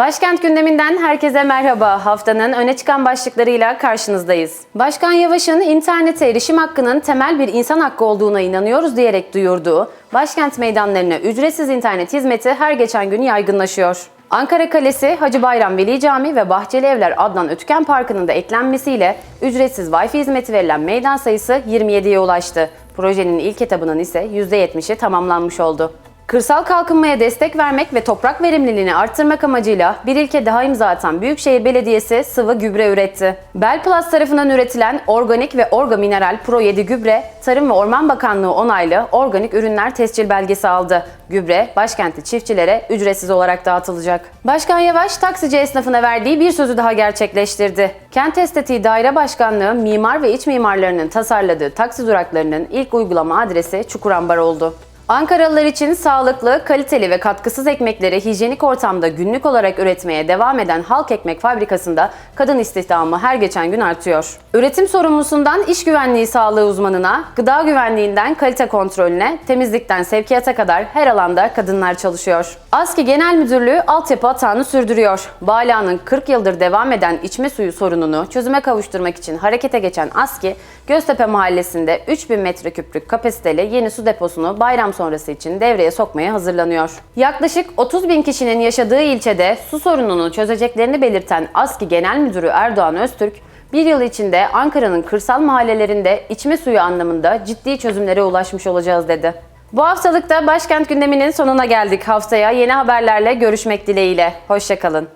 Başkent gündeminden herkese merhaba. Haftanın öne çıkan başlıklarıyla karşınızdayız. Başkan Yavaş'ın internete erişim hakkının temel bir insan hakkı olduğuna inanıyoruz diyerek duyurduğu başkent meydanlarına ücretsiz internet hizmeti her geçen gün yaygınlaşıyor. Ankara Kalesi, Hacı Bayram Veli Camii ve Bahçeli Evler Adnan Ötüken Parkı'nın da eklenmesiyle ücretsiz Wi-Fi hizmeti verilen meydan sayısı 27'ye ulaştı. Projenin ilk etabının ise %70'i tamamlanmış oldu. Kırsal kalkınmaya destek vermek ve toprak verimliliğini arttırmak amacıyla bir ilke daha imza atan Büyükşehir Belediyesi sıvı gübre üretti. Belplus tarafından üretilen organik ve orga mineral Pro 7 gübre, Tarım ve Orman Bakanlığı onaylı organik ürünler tescil belgesi aldı. Gübre başkentli çiftçilere ücretsiz olarak dağıtılacak. Başkan Yavaş taksici esnafına verdiği bir sözü daha gerçekleştirdi. Kent Estetiği Daire Başkanlığı mimar ve iç mimarlarının tasarladığı taksi duraklarının ilk uygulama adresi Çukurambar oldu. Ankaralılar için sağlıklı, kaliteli ve katkısız ekmekleri hijyenik ortamda günlük olarak üretmeye devam eden Halk Ekmek Fabrikası'nda kadın istihdamı her geçen gün artıyor. Üretim sorumlusundan iş güvenliği sağlığı uzmanına, gıda güvenliğinden kalite kontrolüne, temizlikten sevkiyata kadar her alanda kadınlar çalışıyor. ASKİ Genel Müdürlüğü altyapı atağını sürdürüyor. Bala'nın 40 yıldır devam eden içme suyu sorununu çözüme kavuşturmak için harekete geçen ASKİ, Göztepe Mahallesi'nde 3000 metreküplük kapasiteli yeni su deposunu bayram sonrası için devreye sokmaya hazırlanıyor. Yaklaşık 30 bin kişinin yaşadığı ilçede su sorununu çözeceklerini belirten ASKİ Genel Müdürü Erdoğan Öztürk, bir yıl içinde Ankara'nın kırsal mahallelerinde içme suyu anlamında ciddi çözümlere ulaşmış olacağız dedi. Bu haftalıkta başkent gündeminin sonuna geldik. Haftaya yeni haberlerle görüşmek dileğiyle. Hoşçakalın.